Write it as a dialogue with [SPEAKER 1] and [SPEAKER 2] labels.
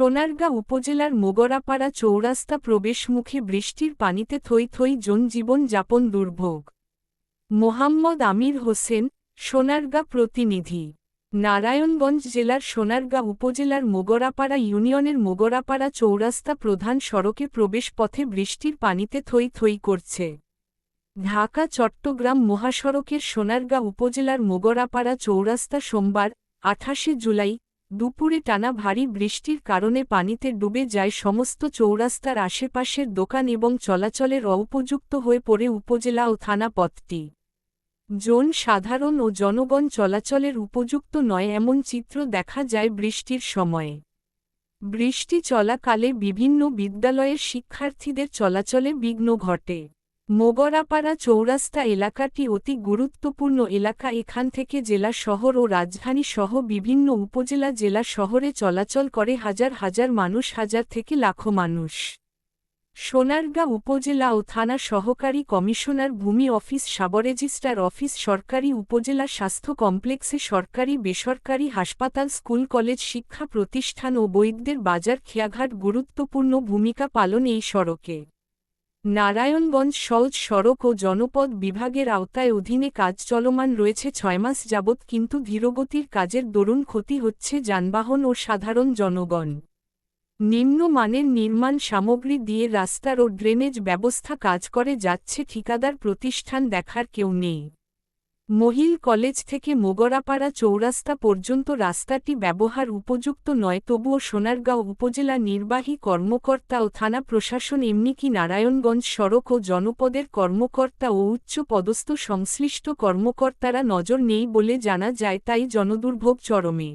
[SPEAKER 1] সোনারগাঁ উপজেলার মোগরাপাড়া চৌরাস্তা প্রবেশমুখে বৃষ্টির পানিতে থই থই জনজীবন যাপন দুর্ভোগ। মোহাম্মদ আমির হোসেন, সোনারগাঁ প্রতিনিধি। নারায়ণগঞ্জ জেলার সোনারগাঁ উপজেলার মোগরাপাড়া ইউনিয়নের মোগরাপাড়া চৌরাস্তা প্রধান সড়কে প্রবেশপথে বৃষ্টির পানিতে থই থই করছে। ঢাকা, চট্টগ্রাম মহাসড়কের সোনারগাঁ উপজেলার মোগরাপাড়া চৌরাস্তা সোমবার, আঠাশে জুলাই দুপুরে টানা ভারী বৃষ্টির কারণে পানিতে ডুবে যায় সমস্ত চৌরাস্তার আশেপাশের দোকান এবং চলাচলের অউপযুক্ত হয়ে পড়ে উপজেলা ও থানা পথটি। জন সাধারণ ও জনগণ চলাচলের উপযুক্ত নয় এমন চিত্র দেখা যায় বৃষ্টির সময়ে। বৃষ্টি চলাকালে বিভিন্ন বিদ্যালয়ের শিক্ষার্থীদের চলাচলে বিঘ্ন ঘটে। মোগরাপাড়া চৌরাস্তা এলাকাটি অতি গুরুত্বপূর্ণ এলাকা। এখান থেকে জেলা শহর ও রাজধানী সহ বিভিন্ন উপজেলা জেলা শহরে চলাচল করে হাজার হাজার মানুষ, হাজার থেকে লাখো মানুষ। সোনারগাঁ উপজেলা ও থানা সহকারী কমিশনার ভূমি অফিস সাবরেজিস্ট্রার অফিস, সরকারি উপজেলা স্বাস্থ্য কমপ্লেক্সে সরকারি, বেসরকারি হাসপাতাল, স্কুল, কলেজ, শিক্ষা প্রতিষ্ঠান ও বৈদ্যের বাজার, খেয়াঘাট গুরুত্বপূর্ণ ভূমিকা পালন এই সড়কে। নারায়ণগঞ্জ সহজ সড়ক ও জনপদ বিভাগের আওতায় অধীনে কাজ চলমান রয়েছে ছয় মাস যাবৎ কিন্তু ধীরগতির কাজের দরুন ক্ষতি হচ্ছে যানবাহন ও সাধারণ জনগণ। নিম্নমানের নির্মাণ সামগ্রী দিয়ে রাস্তার ও ড্রেনেজ ব্যবস্থা কাজ করে যাচ্ছে ঠিকাদার প্রতিষ্ঠান দেখার কেউ নেই। মহিল কলেজ থেকে মোগরাপাড়া চৌরাস্তা পর্যন্ত রাস্তাটি ব্যবহার উপযুক্ত নয়, তবুও সোনারগাঁও উপজেলা নির্বাহী কর্মকর্তা ও থানা প্রশাসন এমনিকি নারায়ণগঞ্জ সড়ক ও জনপদের কর্মকর্তা ও উচ্চ পদস্থ সংশ্লিষ্ট কর্মকর্তারা নজর নেই বলে জানা যায়, তাই জনদুর্ভোগ চরমে।